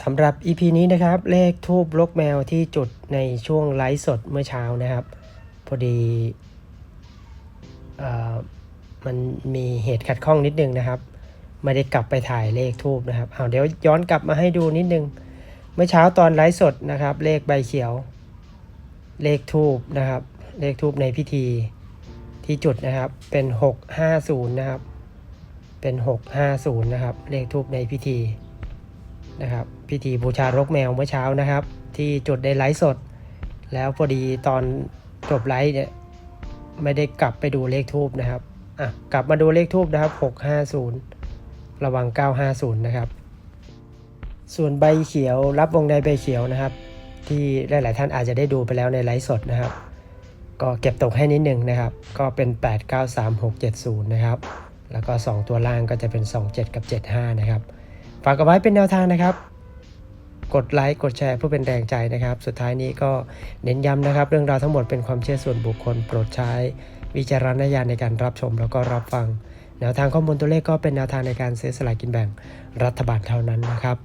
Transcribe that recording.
สำหรับ EP นี้นะครับ เลขทูบลกแมวที่จุดในช่วงไลฟ์สดเมื่อเช้านะครับ พอดีอมันมีเหตุขัดข้องนิดนึงนะครับ ไม่ได้กลับไปถ่ายเลขทูบนะครับเอาเดี๋ยวย้อนกลับมาให้ดูนิดนึง เมื่อเช้าตอนไลฟ์สดนะครับ เลขใบเขียว เลขทูบนะครับ เลขทูบในพิธีที่จุดนะครับ เป็น 650 นะครับ เป็น 650 นะครับ เลขทูบในพิธี นะครับ พิธีบูชารกแมวเมื่อเช้านะครับ ที่จุดได้ไลฟ์สด แล้วพอดีตอนจบไลฟ์เนี่ยไม่ได้กลับไปดูเลขทูบนะครับอะกลับมาดูเลขทูบนะครับ 650 ระวัง 950 นะครับ ส่วนใบเขียวรับวงในใบเขียวนะครับ ที่หลาย ๆ ท่านอาจจะได้ดูไปแล้วในไลฟ์สดนะครับ ก็เก็บตกให้นิดหนึ่งนะครับ ก็เป็น 893670 นะครับ แล้วก็ 2 ตัวล่างก็จะเป็น 27 กับ 75 นะครับ ฝากเอาไว้เป็นแนวทางนะครับ กดไลค์กดแชร์เพื่อเป็นแรงใจนะครับ สุดท้ายนี้ก็เน้นย้ำนะครับ เรื่องราวทั้งหมดเป็นความเชื่อส่วนบุคคล โปรดใช้ วิจารณญาณในการรับชมแล้วก็รับฟัง แนวทางข้อมูลตัวเลขก็เป็นแนวทางในการซื้อสลากกินแบ่งรัฐบาลเท่านั้นนะครับ